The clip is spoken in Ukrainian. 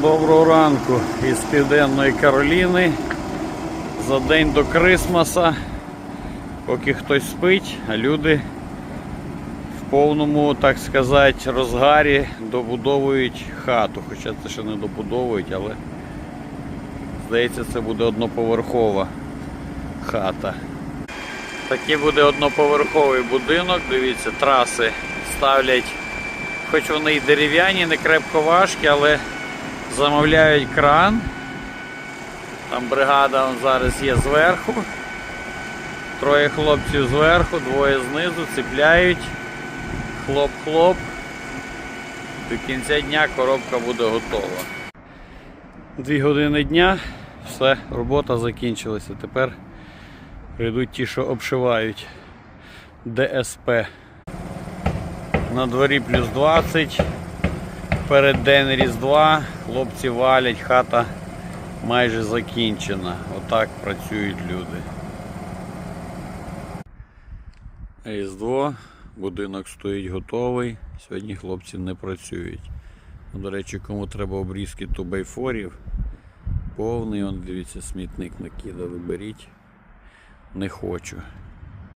Доброго ранку із Південної Кароліни. За день до Крисмаса. Поки хтось спить, а люди в повному, так сказати, розгарі добудовують хату. Хоча це ще не добудовують, але здається, це буде одноповерхова хата. Такий буде одноповерховий будинок. Дивіться, траси ставлять, хоч вони й дерев'яні, не крепко важкі, але замовляють кран. Там бригада зараз є зверху. Троє хлопців зверху, двоє знизу, цепляють. Хлоп-хлоп. До кінця дня коробка буде готова. Дві години дня, все, робота закінчилася. Тепер прийдуть ті, що обшивають ДСП. На дворі плюс 20. Перед день Різдва хлопці валять, хата майже закінчена. Отак працюють люди. Різдво, будинок стоїть готовий. Сьогодні хлопці не працюють. Ну, До речі, кому треба обрізки тубайфорів, повний, он, дивіться, смітник накидали, беріть. Не хочу.